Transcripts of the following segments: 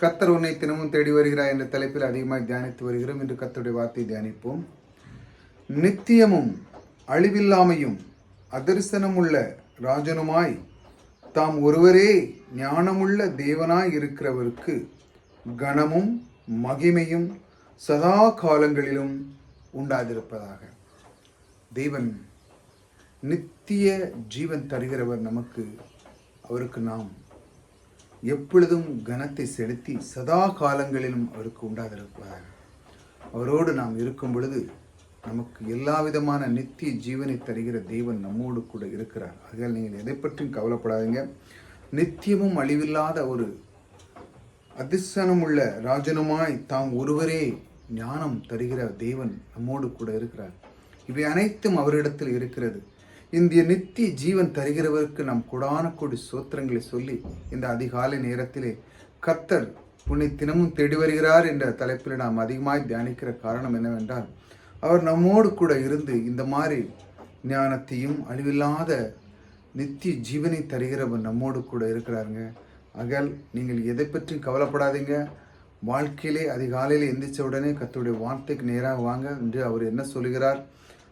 கத்தர் உன்னை தினமும் தேடி வருகிறார் என்ற தலைப்பில் அதிகமாக தியானித்து வருகிறோம். என்று கத்தருடைய வார்த்தை தியானிப்போம். நித்தியமும் அழிவில்லாமையும் அதர்சனமுள்ள ராஜனுமாய் தாம் ஒருவரே ஞானமுள்ள தேவனாய் இருக்கிறவருக்கு கணமும் மகிமையும் சதா காலங்களிலும் உண்டாதிருப்பதாக. தேவன் நித்திய ஜீவன் தருகிறவர் நமக்கு அவருக்கு நாம். எப்பொழுதும் கனத்தை செலுத்தி சதா காலங்களிலும் அவருக்கு உண்டாதிருப்பதாக அவரோடு நாம் இருக்கும் பொழுது நமக்கு எல்லா விதமான நித்திய ஜீவனை தருகிற தெய்வன் நம்மோடு கூட இருக்கிறார். ஆகையால் நீங்கள் எதை பற்றியும் கவலைப்படாதீங்க. நித்தியமும் அழிவில்லாத ஒரு அதிர்சனமுள்ள ராஜனுமாய் தாம் ஒருவரே ஞானம் தருகிற தெய்வன் நம்மோடு கூட இருக்கிறார். இவை அனைத்தும் அவரிடத்தில் இருக்கிறது. இந்திய நித்திய ஜீவன் தருகிறவருக்கு நாம் கொடான கொடி சோத்திரங்களை சொல்லி இந்த அதிகாலை நேரத்திலே கத்தர் உன்னை தினமும் தேடி வருகிறார் என்ற தலைப்பில் நாம் அதிகமாய் தியானிக்கிற காரணம் என்னவென்றால் அவர் நம்மோடு கூட இருந்து இந்த மாதிரி ஞானத்தையும் அழிவில்லாத நித்திய ஜீவனை தருகிறவர் நம்மோடு கூட இருக்கிறாருங்க. அகல் நீங்கள் எதை பற்றியும் கவலைப்படாதீங்க. வாழ்க்கையிலே அதிகாலையில் எந்திரிச்ச உடனே கத்தருடைய வார்த்தைக்கு நேராக வாங்க. என்று அவர் என்ன சொல்கிறார்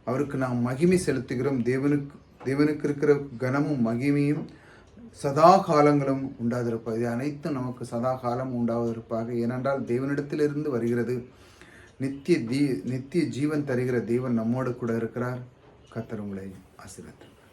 அவருக்கு நாம் மகிமை செலுத்துகிறோம். தேவனுக்கு தேவனுக்கு இருக்கிற கனமும் மகிமையும் சதா காலங்களும் உண்டாதிருப்பார். இது அனைத்தும் நமக்கு சதா காலம் உண்டாவதிருப்பாக ஏனென்றால் தேவனிடத்திலிருந்து வருகிறது. நித்திய தீ நித்திய ஜீவன் தருகிற தேவன் நம்மோடு கூட இருக்கிறார். கத்தர் உங்களை ஆசீர்வதிப்பார்.